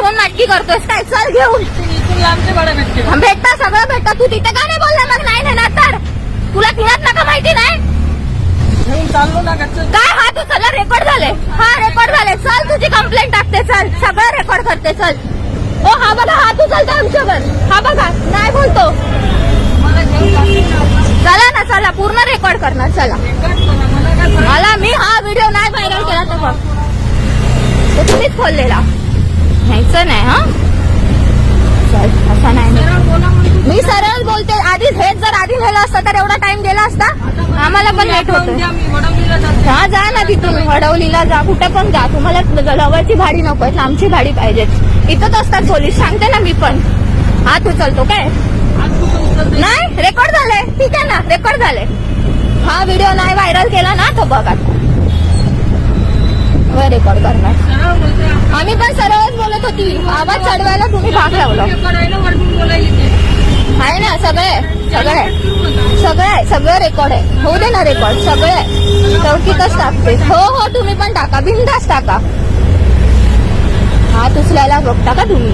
म्हणून नाटकी करतोस काय? चल घेऊन. भेटते भेटता सगळं भेटतं. तू तिथे का नाही बोलला? मग नाही नेणार तर. तुला पुण्यात नका माहिती नाही? घेऊन चाललो ना काय? हा तू चला रेकॉर्ड झाले. हा रेकॉर्ड झाले. चल तुझी कंप्लेंट टाकते. चल सगळं रेकॉर्ड करते. चल. ओ हा बघा हा तू चलता आमच्यावर. हा बघा नाही बोलतो. घेऊन ना. चला ना चला पूर्ण रेकॉर्ड करणार चला. मला मी हा व्हिडिओ नाही व्हायरल केला तर तुम्हीच खोललेला. न्यायचं नाही हा? असा नाही. मी सरळ बोलते आधीच हेच जर आधी नेलं असतं तर एवढा टाइम गेला असता. आम्हाला पण लेट होतो. होत हा जा ना तिथून. वडवलीला जा. कुठे पण जा. तुम्हाला जवळची भाडी नको लांबची भाडी पाहिजे इथंच असतात पोलीस. सांगते ना मी पण. हा उचलतो काय? नाही रेकॉर्ड झाले ठीक आहे ना रेकॉर्ड झाले हा व्हिडिओ नाही व्हायरल केला ना तो बघा. रेकॉर्ड करणार. आम्ही पण सरळ आवाज चढवायला तुम्ही भाग लावला. आहे ना सगळे सगळे सगळे सगळं आहे सगळं रेकॉर्ड आहे. होऊ दे ना रेकॉर्ड सगळे चौकीतच टाकते. हो हो तुम्ही पण टाका बिंदास टाका. हात उचलायला बघता का तुम्ही?